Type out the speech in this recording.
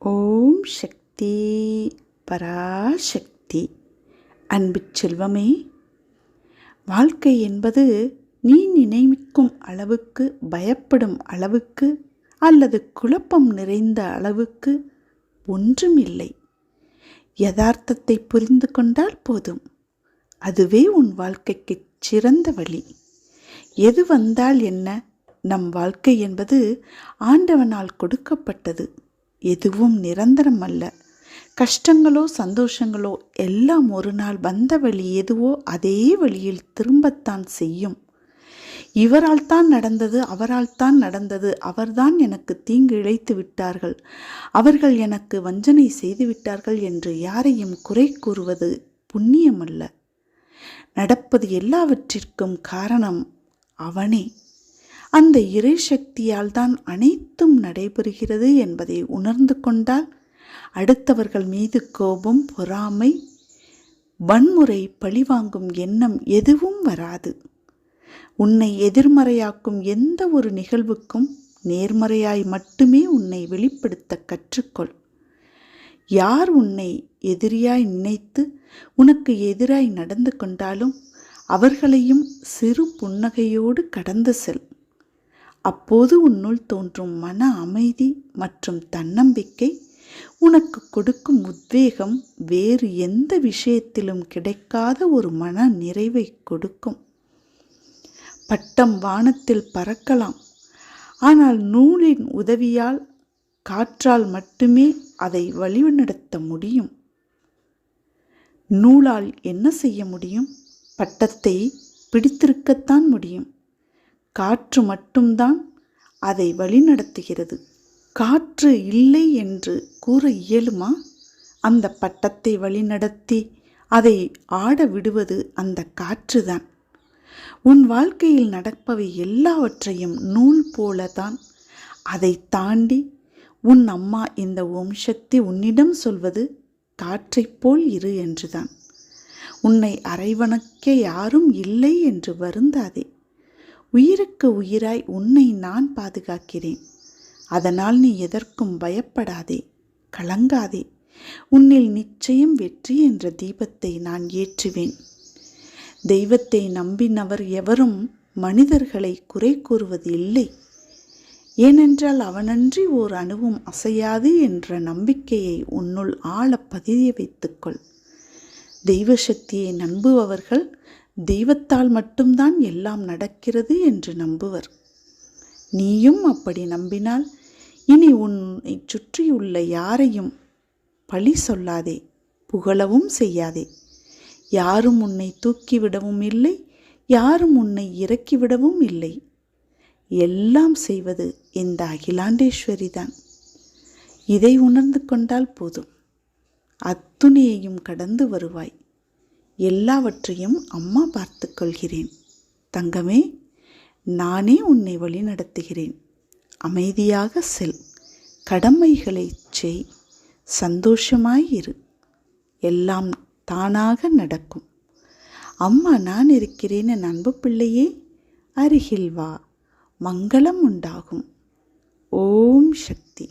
ஓம் சக்தி பராசக்தி. அன்பு செல்வமே வாழ்க்கை என்பது நீ நினைக்கும் அளவுக்கு பயப்படும் அளவுக்கு அல்லது குழப்பம் நிறைந்த அளவுக்கு ஒன்றுமில்லை. யதார்த்தத்தை புரிந்து கொண்டால் போதும். அதுவே உன் வாழ்க்கைக்கு சிறந்த வழி. எது வந்தால் என்ன? நம் வாழ்க்கை என்பது ஆண்டவனால் கொடுக்கப்பட்டது. எதுவும் நிரந்தரம் அல்ல கஷ்டங்களோ சந்தோஷங்களோ எல்லாம் ஒரு நாள் வந்த வழி எதுவோ அதே வழியில் திரும்பத்தான் செய்யும். இவரால் தான் நடந்தது அவரால் தான் நடந்தது அவர்தான் எனக்கு தீங்கு இழைத்து விட்டார்கள். அவர்கள் எனக்கு வஞ்சனை செய்து விட்டார்கள் என்று யாரையும் குறை கூறுவது புண்ணியமல்ல. நடப்பது எல்லாவற்றிற்கும் காரணம் அவனே. அந்த இறை சக்தியால் தான் அனைத்தும் நடைபெறுகிறது என்பதை உணர்ந்து கொண்டால் அடுத்தவர்கள் மீது கோபம் பொறாமை வன்முறை பழிவாங்கும் எண்ணம் எதுவும் வராது. உன்னை எதிர்மறையாக்கும் எந்த ஒரு நிகழ்வுக்கும் நேர்மறையாய் மட்டுமே உன்னை வெளிப்படுத்த கற்றுக்கொள். யார் உன்னை எதிரியாய் நினைத்து உனக்கு எதிராய் நடந்து கொண்டாலும் அவர்களையும் சிறு புன்னகையோடு கடந்து செல். அப்போது உன்னுள் தோன்றும் மன அமைதி மற்றும் தன்னம்பிக்கை உனக்கு கொடுக்கும் உத்வேகம் வேறு எந்த விஷயத்திலும் கிடைக்காத ஒரு மன நிறைவை கொடுக்கும். பட்டம் வானத்தில் பறக்கலாம். ஆனால் நூலின் உதவியால் காற்றால் மட்டுமே அதை வழிநடத்த முடியும். நூலால் என்ன செய்ய முடியும்? பட்டத்தை பிடித்திருக்கத்தான் முடியும். காற்று மட்டும்தான் அதை வழிநடத்துகிறது. காற்று இல்லை என்று கூற இயலுமா? அந்த பட்டத்தை வழிநடத்தி அதை ஆட விடுவது அந்த காற்றுதான். உன் வாழ்க்கையில் நடப்பவை எல்லாவற்றையும் நூல் போலதான். அதை தாண்டி உன் அம்மா இந்த ஓம் சக்தி உன்னிடம் சொல்வது காற்றைப் போல் இரு என்றுதான். உன்னை அரைவணக்க யாரும் இல்லை என்று வருந்தாதே. உயிருக்கு உயிராய் உன்னை நான் பாதுகாக்கிறேன். அதனால் நீ எதற்கும் பயப்படாதே கலங்காதே. உன்னில் நிச்சயம் வெற்றி என்ற தீபத்தை நான் ஏற்றுவேன். தெய்வத்தை நம்பினவர் எவரும் மனிதர்களை குறை கூறுவது இல்லை. ஏனென்றால் அவனன்றி ஓர் அணுவும் அசையாது என்ற நம்பிக்கையை உன்னுள் ஆழ பதிய வைத்துக்கொள். தெய்வ சக்தியை நம்புபவர்கள் தெய்வத்தால் மட்டும்தான் எல்லாம் நடக்கிறது என்று நம்புவர். நீயும் அப்படி நம்பினால் இனி உன்னை சுற்றியுள்ள யாரையும் பழி சொல்லாதே புகழவும் செய்யாதே. யாரும் உன்னை தூக்கிவிடவும் இல்லை யாரும் உன்னை இறக்கிவிடவும் இல்லை. எல்லாம் செய்வது இந்த அகிலாண்டேஸ்வரி தான். இதை உணர்ந்து கொண்டால் போதும். அத்துணையையும் கடந்து வருவாய். எல்லாவற்றையும் அம்மா பார்த்து கொள்கிறேன் தங்கமே நானே உன்னை வழி நடத்துகிறேன் அமைதியாக செல். கடமைகளை செய். சந்தோஷமாயிரு எல்லாம் தானாக நடக்கும். அம்மா நான் இருக்கிறேன் என் அன்பு பிள்ளையே அருகில் வா. மங்களம் உண்டாகும். ஓம் சக்தி.